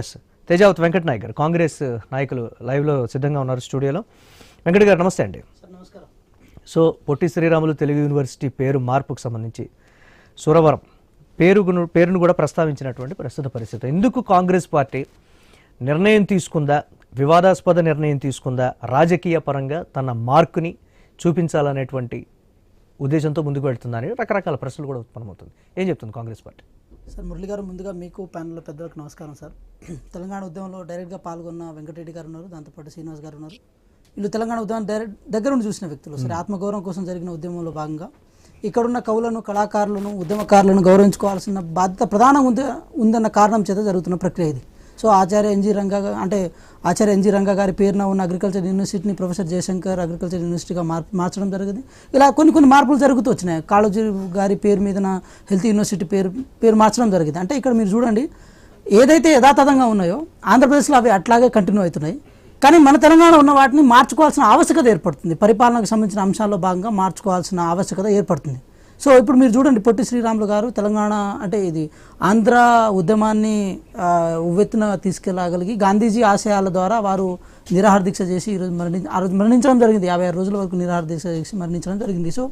Yes Tejavath Venkata Naik గారు కాంగ్రెస్ నాయకులు లైవ్లో సిద్ధంగా ఉన్నారు స్టూడియోలో. వెంకట గారు నమస్తే అండి. సో పొట్టి శ్రీరాములు తెలుగు యూనివర్సిటీ పేరు మార్పుకు సంబంధించి సురవరం పేరును పేరును కూడా ప్రస్తావించినటువంటి ప్రస్తుత పరిస్థితి. ఎందుకు కాంగ్రెస్ పార్టీ నిర్ణయం తీసుకుందా వివాదాస్పద నిర్ణయం తీసుకుందా రాజకీయ పరంగా తన మార్కుని చూపించాలనేటువంటి ఉద్దేశంతో ముందుకు వెళ్తుందని రకరకాల ప్రశ్నలు కూడా ఉత్పన్నమవుతుంది. ఏం చెప్తుంది కాంగ్రెస్ పార్టీ? సార్ మురళి గారు ముందుగా మీకు ప్యానల్ పెద్దలకు నమస్కారం సార్. తెలంగాణ ఉద్యమంలో డైరెక్ట్గా పాల్గొన్న వెంకటరెడ్డి గారు ఉన్నారు దాంతోపాటు శ్రీనివాస్ గారు ఉన్నారు. వీళ్ళు తెలంగాణ ఉద్యమం డైరెక్ట్ దగ్గర నుండి చూసిన వ్యక్తులు సరే. ఆత్మగౌరవం కోసం జరిగిన ఉద్యమంలో భాగంగా ఇక్కడున్న కవులను కళాకారులను ఉద్యమకారులను గౌరవించుకోవాల్సిన బాధ్యత ప్రధానంగా ఉంది ఉందన్న కారణం చేత జరుగుతున్న ప్రక్రియ ఇది. సో ఆచార్య ఎన్జి రంగా అంటే ఆచార్య ఎన్జి రంగా గారి పేరున ఉన్న అగ్రికల్చర్ యూనివర్సిటీని ప్రొఫెసర్ జయశంకర్ అగ్రికల్చర్ యూనివర్సిటీగా మార్ మార్చడం జరిగింది. ఇలా కొన్ని కొన్ని మార్పులు జరుగుతూ వచ్చినాయి. కాళోజీ గారి పేరు మీదన హెల్త్ యూనివర్సిటీ పేరు పేరు మార్చడం జరిగింది. అంటే ఇక్కడ మీరు చూడండి ఏదైతే యథాతథంగా ఉన్నాయో ఆంధ్రప్రదేశ్లో అవి అట్లాగే కంటిన్యూ అవుతున్నాయి. కానీ మన తెలంగాణ ఉన్న వాటిని మార్చుకోవాల్సిన ఆవశ్యకత ఏర్పడుతుంది. పరిపాలనకు సంబంధించిన అంశాల్లో భాగంగా మార్చుకోవాల్సిన ఆవశ్యకత ఏర్పడుతుంది. సో ఇప్పుడు మీరు చూడండి పొట్టి శ్రీరాములు గారు తెలంగాణ అంటే ఇది ఆంధ్ర ఉద్యమాన్ని ఉవ్వెత్తున తీసుకెళ్ళగలిగి గాంధీజీ ఆశయాల ద్వారా వారు నిరాహార దీక్ష చేసి ఈరోజు మరణి ఆ రోజు మరణించడం జరిగింది. యాభై ఆరు రోజుల వరకు నిరాహార దీక్ష చేసి మరణించడం జరిగింది. సో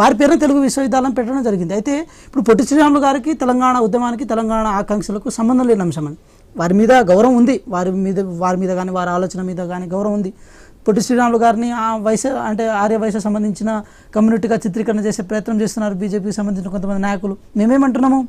వారి పేరున తెలుగు విశ్వవిద్యాలయం పెట్టడం జరిగింది. అయితే ఇప్పుడు పొట్టి శ్రీరాములు గారికి తెలంగాణ ఉద్యమానికి తెలంగాణ ఆకాంక్షలకు సంబంధం లేని అంశం అని వారి మీద గౌరవం ఉంది. వారి మీద వారి మీద కానీ వారి ఆలోచన మీద కానీ గౌరవం ఉంది. పొట్టి శ్రీరాములు గారిని ఆ వయసు అంటే ఆర్య వయసు సంబంధించిన కమ్యూనిటీగా చిత్రీకరణ చేసే ప్రయత్నం చేస్తున్నారు బీజేపీకి సంబంధించిన కొంతమంది నాయకులు. మేమేమంటున్నాము?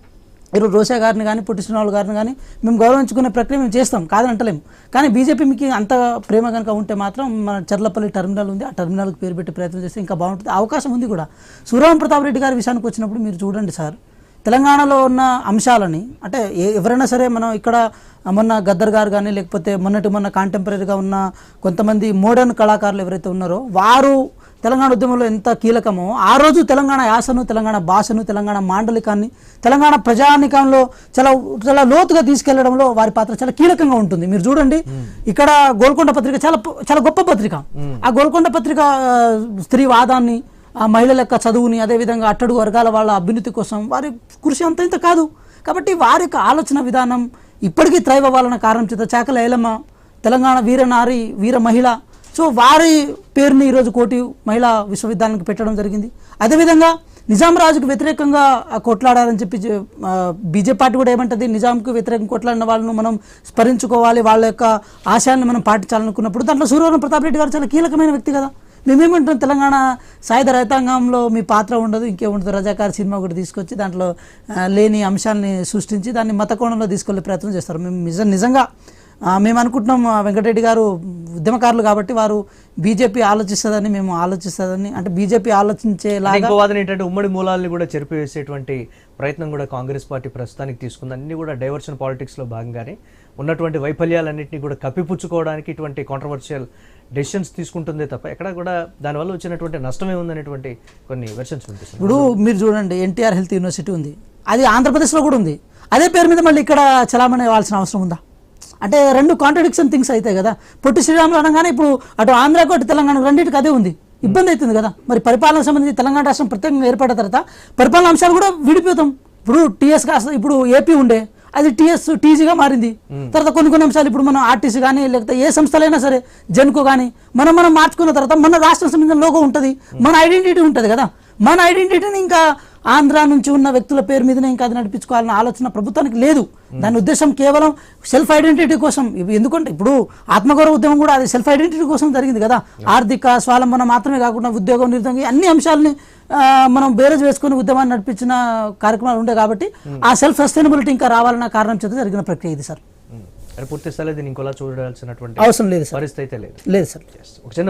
ఈరోజు రోషా గారిని కానీ పొట్టి శ్రీరాములు గారిని కానీ మేము గౌరవించుకునే ప్రక్రియ మేము చేస్తాం కాదని అంటలేము. కానీ బీజేపీ మీకు అంత ప్రేమ కనుక ఉంటే మాత్రం మన చర్లపల్లి టర్మినల్ ఉంది ఆ టర్మినల్కి పేరు పెట్టే ప్రయత్నం చేస్తే ఇంకా బాగుంటుంది అవకాశం ఉంది కూడా. సూర్యం ప్రతాప్ రెడ్డి గారి విషయానికి వచ్చినప్పుడు మీరు చూడండి సార్ తెలంగాణలో ఉన్న అంశాలని అంటే ఎవరైనా సరే మనం ఇక్కడ మొన్న గద్దర్ గారు కానీ లేకపోతే మొన్నటి మొన్న కాంటెంపరీగా ఉన్న కొంతమంది మోడర్న్ కళాకారులు ఎవరైతే ఉన్నారో వారు తెలంగాణ ఉద్యమంలో ఎంత కీలకమో ఆ రోజు తెలంగాణ యాసను తెలంగాణ భాషను తెలంగాణ మాండలికాన్ని తెలంగాణ ప్రజానికంలో చాలా చాలా లోతుగా తీసుకెళ్ళడంలో వారి పాత్ర చాలా కీలకంగా ఉంటుంది. మీరు చూడండి ఇక్కడ గోల్కొండ పత్రిక చాలా చాలా గొప్ప పత్రిక. ఆ గోల్కొండ పత్రిక స్త్రీవాదాన్ని ఆ మహిళల యొక్క చదువుని అదేవిధంగా అట్టడుగు వర్గాల వాళ్ళ అభ్యున్నతి కోసం వారి కృషి అంత ఇంత కాదు. కాబట్టి వారి యొక్క ఆలోచన విధానం ఇప్పటికీ థ్రైవ్ కారణం చేత చాకల ఏలమ్మ తెలంగాణ వీర నారి వీర మహిళ. సో వారి పేరుని ఈరోజు కోటి మహిళా విశ్వవిద్యాలయానికి పెట్టడం జరిగింది. అదేవిధంగా నిజాం రాజుకు వ్యతిరేకంగా ఆ, కొట్లాడాలని చెప్పి బీజేపీ పార్టీ కూడా ఏమంటది? నిజాంకు వ్యతిరేకంగా కొట్లాడిన వాళ్ళను మనం స్మరించుకోవాలి. వాళ్ళ యొక్క ఆశయాన్ని మనం పాటించాలనుకున్నప్పుడు దాంట్లో సూర్యవరం ప్రతాప్ రెడ్డి గారు చాలా కీలకమైన వ్యక్తి కదా. మేమేమంటున్నాం తెలంగాణ సాయుధ రైతాంగంలో మీ పాత్ర ఉండదు ఇంకేముండదు రజాకార్ సినిమా ఒకటి తీసుకొచ్చి దాంట్లో లేని అంశాలని సృష్టించి దాన్ని మత కోణంలో తీసుకెళ్ళే ప్రయత్నం చేస్తారు. మేము నిజం నిజంగా మేము అనుకుంటున్నాం వెంకటరెడ్డి గారు ఉద్యమకారులు కాబట్టి వారు బీజేపీ ఆలోచిస్తుందని మేము ఆలోచిస్తుందని అంటే బీజేపీ ఆలోచించేలాగా వాదన ఏంటంటే ఉమ్మడి మూలాల్ని కూడా చెరిపివేసేటువంటి ప్రయత్నం కూడా కాంగ్రెస్ పార్టీ ప్రస్తుతానికి తీసుకుంది. అన్ని కూడా డైవర్షన్ పాలిటిక్స్లో భాగంగానే ఉన్నటువంటి వైఫల్యాలన్నింటినీ కూడా కప్పిపుచ్చుకోవడానికి ఇటువంటి కాంట్రవర్షియల్ డెసిషన్స్ తీసుకుంటుందే తప్ప ఎక్కడ కూడా దానివల్ల వచ్చినటువంటి నష్టమే ఉందనేటువంటి కొన్ని వెర్షన్స్ ఇప్పుడు మీరు చూడండి ఎన్టీఆర్ హెల్త్ యూనివర్సిటీ ఉంది. అది ఆంధ్రప్రదేశ్లో కూడా ఉంది. అదే పేరు మీద మళ్ళీ ఇక్కడ చలామణి ఇవ్వాల్సిన అవసరం ఉందా? అంటే రెండు కాంట్రడిక్షన్ థింగ్స్ అవుతాయి కదా. పొట్టి శ్రీరాములు అనగానే ఇప్పుడు అటు ఆంధ్రాకు అటు తెలంగాణ రెండింటికి అదే ఉంది. ఇబ్బంది అవుతుంది కదా. మరి పరిపాలన సంబంధించి తెలంగాణ రాష్ట్రం ప్రత్యేకంగా ఏర్పడిన తర్వాత పరిపాలన అంశాలు కూడా విడిపోతాం. ఇప్పుడు టీఎస్ కాస్త ఇప్పుడు ఏపీ ఉండే అది టీఎస్ టీజీగా మారింది. తర్వాత కొన్ని కొన్ని అంశాలు ఇప్పుడు మనం ఆర్టీసీ కానీ లేకపోతే ఏ సంస్థలైనా సరే జెన్కో కానీ మనం మనం మార్చుకున్న తర్వాత మన రాష్ట్రం సంబంధించిన లోగో ఉంటుంది. మన ఐడెంటిటీ ఉంటుంది కదా. మన ఐడెంటిటీని ఇంకా ఆంధ్ర నుంచి ఉన్న వ్యక్తుల పేరు మీదనే ఇంకా అది నడిపించుకోవాలన్న ఆలోచన ప్రభుత్వానికి లేదు. దాని ఉద్దేశం కేవలం సెల్ఫ్ ఐడెంటిటీ కోసం. ఎందుకంటే ఇప్పుడు ఆత్మగౌరవ ఉద్యమం కూడా అది సెల్ఫ్ ఐడెంటిటీ కోసం జరిగింది కదా. ఆర్థిక స్వాలంబన మాత్రమే కాకుండా ఉద్యోగం నిరుద్యోగం అన్ని అంశాలని మనం బేరేజ్ వేసుకుని ఉద్యమాన్ని నడిపించిన కార్యక్రమాలు ఉండే కాబట్టి ఆ సెల్ఫ్ సస్టైనబిలిటీ ఇంకా రావాలన్న కారణం చేత జరిగిన ప్రక్రియ ఇది సార్. పూర్తి స్థాయిలో దీన్ని ఇంకోలా చూడాల్సినటువంటి అవసరం లేదు సార్. పరిస్థితి అయితే లేదు. లేదు సార్. ఒక చిన్న